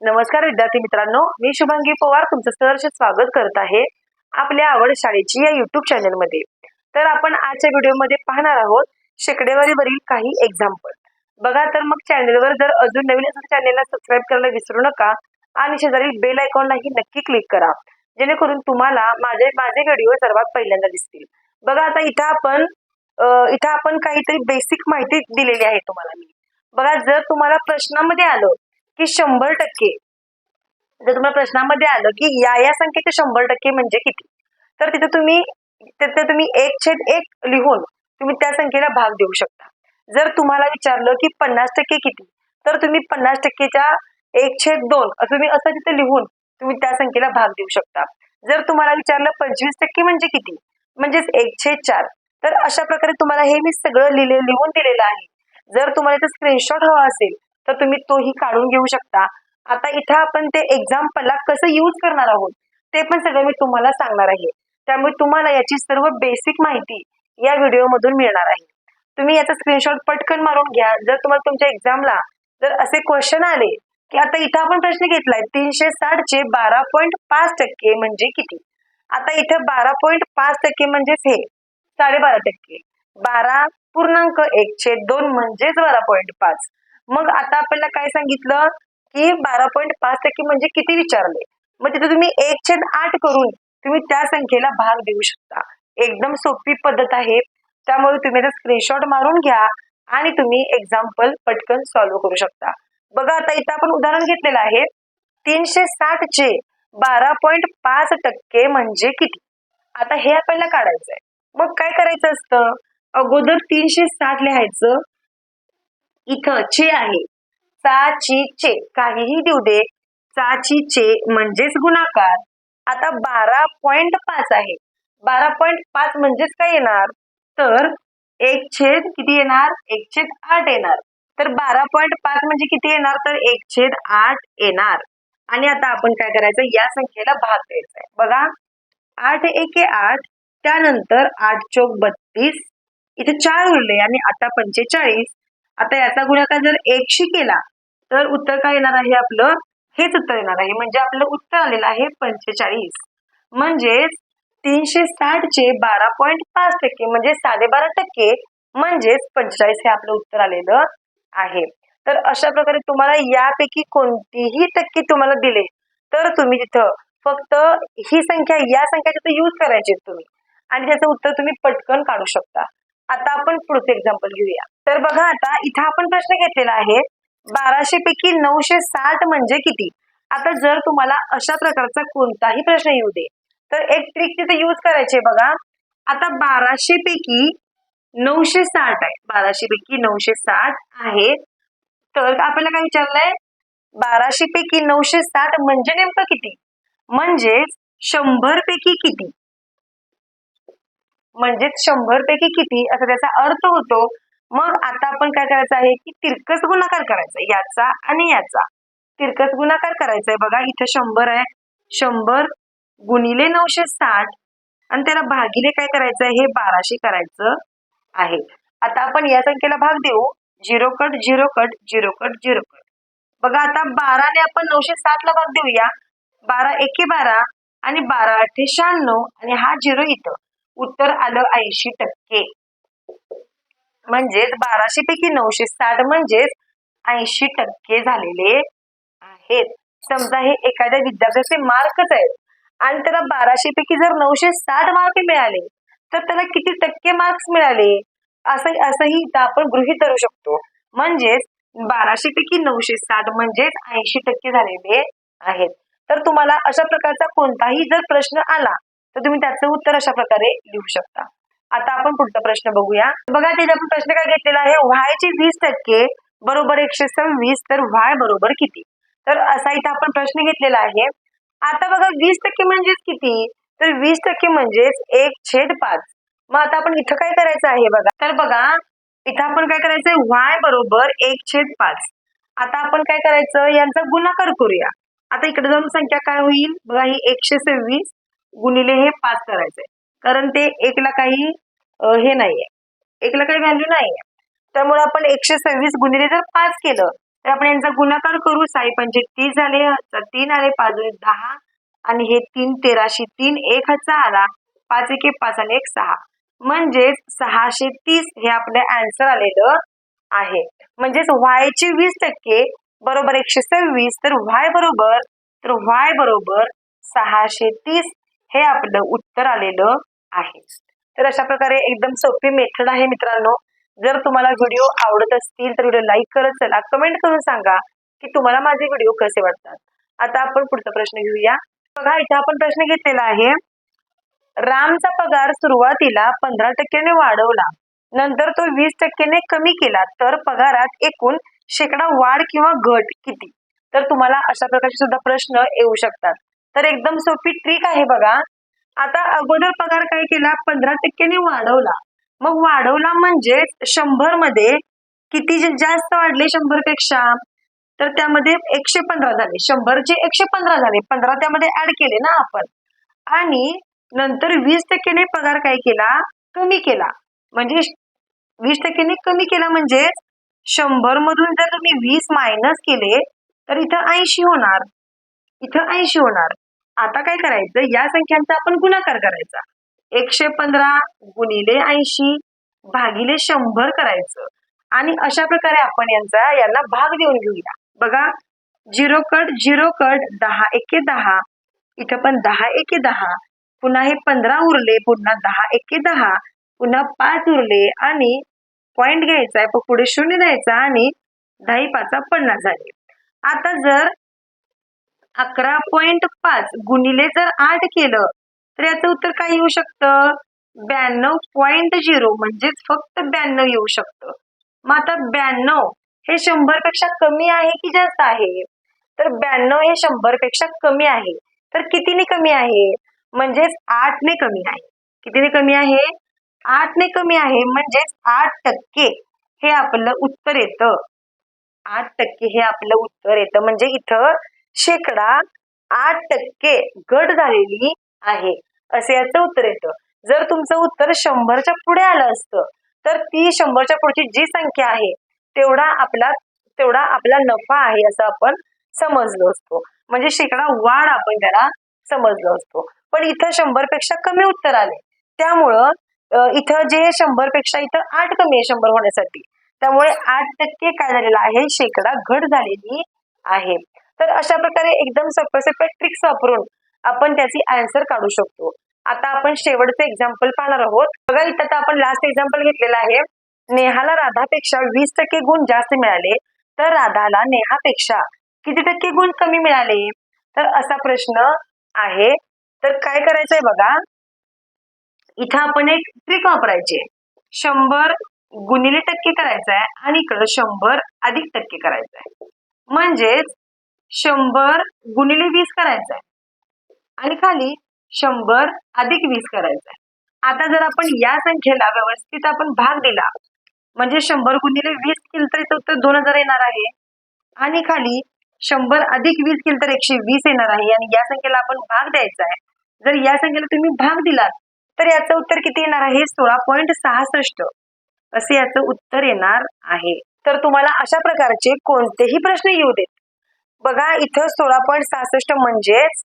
नमस्कार विद्यार्थी मित्रांनो मी शुभांगी पवार तुमचं सहर्ष स्वागत करत आहे आपल्या आवड शाळेची या युट्यूब चॅनलमध्ये तर आपण आजच्या व्हिडिओमध्ये पाहणार आहोत शेकडेवारीवरील काही एक्झाम्पल बघा तर मग चॅनलवर जर अजून नवीन असेल चॅनलला सबस्क्राईब करायला विसरू नका आणि शेजारी बेल आयकॉनलाही नक्की क्लिक करा जेणेकरून तुम्हाला माझे माझे व्हिडिओ सर्वात पहिल्यांदा दिसतील. बघा आता इथं आपण इथं आपण काहीतरी बेसिक माहिती दिलेली आहे तुम्हाला मी. बघा जर तुम्हाला प्रश्नामध्ये आलं की शंभर टक्के. जर तुम्हाला प्रश्नामध्ये आलं की या या संख्येचे शंभर टक्के म्हणजे किती? तर तिथे तुम्ही तिथे तुम्ही एक छेद एक लिहून तुम्ही त्या संख्येला भाग देऊ शकता. जर तुम्हाला विचारलं की पन्नास टक्के किती तर तुम्ही पन्नास टक्केच्या एक छेद दोन असं तुम्ही असं तिथे लिहून तुम्ही त्या संख्येला भाग देऊ शकता. जर तुम्हाला विचारलं पंचवीस टक्के म्हणजे किती म्हणजेच एक छेद चार तर अशा प्रकारे तुम्हाला हे मी सगळं लिहिले लिहून दिलेलं आहे. जर तुम्हाला याचा स्क्रीनशॉट हवा असेल तर तुम्ही तोही काढून घेऊ शकता. आता इथं आपण ते एक्झाम्पलला कसं यूज करणार आहोत ते पण सगळं मी तुम्हाला सांगणार आहे. त्यामुळे तुम्हाला याची सर्व बेसिक माहिती या व्हिडिओमधून मिळणार आहे. तुम्ही याचा स्क्रीनशॉट पटकन मारून घ्या. जर तुम्हाला तुमच्या एक्झामला जर असे क्वेश्चन आले की आता इथं आपण प्रश्न घेतलाय तीनशे साठ चे बारा पॉईंट पाच टक्के म्हणजे किती? आता इथं बारा पॉईंट पाच टक्के म्हणजेच हे साडेबारा टक्के. बारा पूर्णांक एक छेद दोन म्हणजेच बारा पॉईंट पाच. मग आता आपल्याला काय सांगितलं की बारा पॉईंट पाच टक्के म्हणजे किती विचारले? मग तिथे तुम्ही एक छेद आठ करून तुम्ही त्या संख्येला भाग देऊ शकता. एकदम सोपी पद्धत आहे. त्यामुळे तुम्ही याचा स्क्रीनशॉट मारून घ्या आणि तुम्ही एक्झाम्पल पटकन सॉल्व्ह करू शकता. बघा आता इथं आपण उदाहरण घेतलेलं आहे. तीनशे साठ चे बारा पॉईंट पाच टक्के म्हणजे किती? आता हे आपल्याला काढायचं आहे मग काय करायचं असतं? अगोदर तीनशे साठ लिहायचं. इथं चे आहे. चा ची चे. काहीही देऊ दे. चा ची चे म्हणजेच गुणाकार. आता बारा पॉइंट पाच आहे. बारा पॉइंट पाच म्हणजेच काय येणार? तर एक छेद किती येणार? एक छेद आठ येणार. तर बारा पॉइंट पाच म्हणजे किती येणार? तर एक छेद आठ येणार. आणि आता आपण काय करायचं? या संख्येला भाग द्यायचा आहे. बघा. आठ एके आठ. त्यानंतर आठ चौक बत्तीस. इथे चार उरले आणि आता पंचेचाळीस. आता याचा गुणाकार जर एकशी केला तर उत्तर काय येणार आहे आपलं? हेच उत्तर येणार आहे. म्हणजे आपलं उत्तर आलेलं आहे पंचेचाळीस. म्हणजेच तीनशे साठ चे बारा पॉईंट पाच टक्के म्हणजे साडेबारा टक्के म्हणजेच पंचेचाळीस हे आपलं उत्तर आलेलं आहे. तर अशा प्रकारे तुम्हाला यापैकी कोणतीही टक्के तुम्हाला दिले तर तुम्ही तिथं फक्त ही संख्या या संख्या तिथं यूज करायची तुम्ही. आणि त्याचं उत्तर तुम्ही पटकन काढू शकता. आता आपण पुढचं एक्झाम्पल घेऊया. तर बघा आता इथं आपण प्रश्न घेतलेला आहे बाराशे पैकी नऊशे साठ म्हणजे किती? आता जर तुम्हाला अशा प्रकारचा कोणताही प्रश्न येऊ दे तर एक ट्रिक तिथे यूज करायची बघा. आता बाराशे पैकी नऊशे साठ आहे. बाराशे पैकी नऊशे साठ आहे. तर आपल्याला काय विचारलंय? बाराशे पैकी नऊशे साठ म्हणजे नेमकं किती? म्हणजेच शंभर पैकी किती? म्हणजेच शंभर पैकी किती असा त्याचा अर्थ होतो. मग आता आपण काय करायचं आहे की तिरकस गुणाकार करायचा याचा आणि याचा. तिरकस गुणाकार करायचा आहे. बघा इथं शंभर आहे. शंभर गुणिले नऊशे साठ आणि त्याला भागिले काय करायचं आहे? हे बाराशे करायचं आहे. आता आपण या संख्येला भाग देऊ. Zero cut zero cut zero cut zero cut. बघा आता बाराने आपण नऊशे साठ ला भाग देऊया. बारा एके बारा आणि बारा अठ्ठे शहाण्णव आणि हा झिरो इथं. उत्तर आलं ऐंशी टक्के. म्हणजेच बाराशे पैकी नऊशे साठ म्हणजेच ऐंशी टक्के झालेले आहेत. समजा हे एखाद्या विद्यार्थ्याचे मार्कच आहेत. आणि त्याला बाराशे पैकी जर नऊशे साठ मार्क मिळाले तर त्याला किती टक्के मार्क्स मिळाले? असं असंही आपण गृहीत धरू शकतो. म्हणजेच बाराशे पैकी नऊशे साठ म्हणजेच ऐंशी टक्के झालेले आहेत. तर तुम्हाला अशा प्रकारचा कोणताही जर प्रश्न आला तर तुम्ही त्याचं उत्तर अशा प्रकारे लिहू शकता. आता आपण पुढचा प्रश्न बघूया. बघा त्याचा आपण प्रश्न काय घेतलेला आहे? व्हायचे वीस टक्के बरोबर एकशे सव्वीस तर व्हाय बरोबर किती? तर असा इथं आपण प्रश्न घेतलेला आहे. आता बघा वीस टक्के म्हणजेच किती? तर वीस टक्के म्हणजेच एक छेद पाच. मग आता आपण इथं काय करायचं आहे बघा? तर बघा इथं आपण काय करायचंय? वाय बरोबर एक छेद पाच. आता आपण काय करायचं? यांचा गुणाकार करूया. आता इकडे जाऊन संख्या काय होईल? बघा ही एकशे सव्वीस गुणिले हे पाच करायचंय. कारण ते एकला काही हे नाहीये. एकला काही व्हॅल्यू नाहीये. त्यामुळे आपण एकशे सव्वीस गुणिले जर पाच केलं तर आपण यांचा गुणाकार करू. साई पंचे तीस झाले तर तीन आले पाच दहा आणि हे तीन तेराशे तीन एक हजार आला पाच एक पाच आणि एक सहा. म्हणजेच सहाशे तीस हे आपलं आन्सर आलेलं आहे. म्हणजेच व्हायचे वीस टक्के बरोबर एकशे सव्वीस तर व्हाय बरोबर तर व्हाय बरोबर सहाशे तीस हे आपलं उत्तर आलेलं आहे. तर अशा प्रकारे एकदम सोपी मेथड आहे मित्रांनो. जर तुम्हाला व्हिडिओ आवडत असतील तर व्हिडिओ लाईक करत चला. कमेंट करून सांगा की तुम्हाला माझे व्हिडिओ कसे वाटतात. आता आपण पुढचा प्रश्न घेऊया. बघा इथे आपण प्रश्न घेतलेला आहे. रामचा पगार सुरुवातीला पंधरा टक्क्याने वाढवला. नंतर तो वीस टक्क्याने कमी केला. तर पगारात एकूण शेकडा वाढ किंवा घट किती? तर तुम्हाला अशा प्रकारचे सुद्धा प्रश्न येऊ शकतात. तर एकदम सोपी ट्रिक आहे बघा. आता अगोदर पगार काय केला? पंधरा टक्क्याने वाढवला. मग वाढवला म्हणजे शंभरमध्ये किती जास्त वाढले शंभरपेक्षा तर त्यामध्ये एकशे पंधरा झाले. शंभरचे एकशे पंधरा झाले. पंधरा त्यामध्ये ऍड केले ना आपण. आणि नंतर वीस टक्क्याने पगार काय केला? कमी केला. म्हणजे वीस टक्क्याने कमी केला म्हणजे शंभर मधून जर तुम्ही वीस मायनस केले तर इथं ऐंशी होणार. इथं ऐंशी होणार. आता काय करायचं? या संख्यांचा आपण गुणाकार करायचा. एकशे पंधरा गुणिले ऐंशी भागिले शंभर करायचं. आणि अशा प्रकारे आपण यांचा यांना भाग देऊन घेऊया. बघा झिरो कट झिरो कट दहा एके दहा. इथं पण दहा एके दहा. पुन्हा हे पंधरा उरले पुन्हा दहा एके दहा. पुन्हा पाच उरले आणि पॉइंट घ्यायचा आहे पुढे शून्य द्यायचा आणि दहा पाचा पन्नास झाले. आता जर अकरा पॉइंट पाच गुणिले जर आठ केलं तर याचं उत्तर काय येऊ शकतं? ब्याण्णव पॉइंट झिरो म्हणजेच फक्त ब्याण्णव येऊ शकतं. मग आता ब्याण्णव हे शंभरपेक्षा कमी आहे की जास्त आहे? तर ब्याण्णव हे शंभरपेक्षा कमी आहे. तर कितीने कमी आहे? म्हणजेच आठने कमी आहे. कितीने कमी आहे? आठने कमी आहे म्हणजेच आठ टक्के हे आपलं उत्तर येतं. आठ टक्के हे आपलं उत्तर येतं. म्हणजे इथं शेकडा आठ टक्के घट झालेली आहे. असे याचं उत्तर येतं. जर तुमचं उत्तर शंभरच्या पुढे आलं असतं तर ती शंभरच्या पुढची जी संख्या आहे तेवढा आपला तेवढा आपला नफा आहे असं आपण समजलो असतो. म्हणजे शेकडा वाढ आपण त्याला समजलो असतो. पण इथं शंभरपेक्षा कमी उत्तर आले. त्यामुळं इथं जे शंभरपेक्षा इथं आठ कमी आहे शंभर होण्यासाठी त्यामुळे आठ टक्के काय झालेलं आहे? शेकडा घट झालेली आहे. तर अशा प्रकारे एकदम सोप्या सोप्या ट्रिक्स वापरून आपण त्याची आन्सर काढू शकतो. आता आपण शेवटचं एक्झाम्पल पाहणार आहोत. बघा इथं तर आपण लास्ट एक्झाम्पल घेतलेलं आहे. नेहाला राधापेक्षा वीस टक्के गुण जास्त मिळाले. तर राधाला नेहापेक्षा किती टक्के गुण कमी मिळाले? तर असा प्रश्न आहे. तर काय करायचंय बघा? इथं आपण एक ट्रिक वापरायची. शंभर गुणिले टक्के करायचं आहे आणि इकडं शंभर अधिक टक्के करायचं आहे म्हणजेच शंभर गुणिले वीस करायचं आहे आणि खाली शंभर अधिक वीस करायचं आहे आता जर आपण या संख्येला व्यवस्थित आपण भाग दिला म्हणजे शंभर गुणिले वीस केलं तर इथं उत्तर दोन हजार येणार आहे. आणि खाली शंभर अधिक वीस केलं तर एकशे वीस येणार आहे. आणि या संख्येला आपण भाग द्यायचा आहे जर या संख्येला तुम्ही भाग दिलात तर याचं उत्तर किती येणार आहे? सोळा पॉईंट सहासष्ट. असे याचं उत्तर येणार आहे. तर तुम्हाला अशा प्रकारचे कोणतेही प्रश्न येऊ देत बघा इथं सोळा पॉईंट सहासष्ट म्हणजेच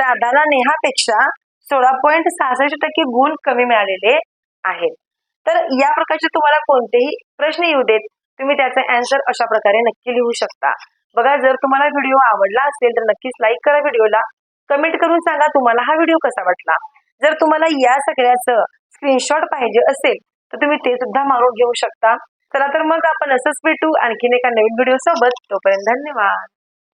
राधाला नेहापेक्षा सोळा पॉईंट सहासष्ट टक्के गुण कमी मिळालेले आहेत. तर या प्रकारचे तुम्हाला कोणतेही प्रश्न येऊ देत तुम्ही त्याचा अँसर अशा प्रकारे नक्की लिहू शकता. बघा जर तुम्हाला व्हिडिओ आवडला असेल तर नक्कीच लाईक करा व्हिडिओला कमेंट करून सांगा तुम्हाला हा व्हिडिओ कसा वाटला. जर तुम्हाला या सगळ्याचं स्क्रीनशॉट पाहिजे असेल तर तुम्ही ते सुद्धा मारून घेऊ शकता. चला तर मग आपण असंच भेटू आणखीन एका नवीन व्हिडिओ सोबत. तोपर्यंत धन्यवाद.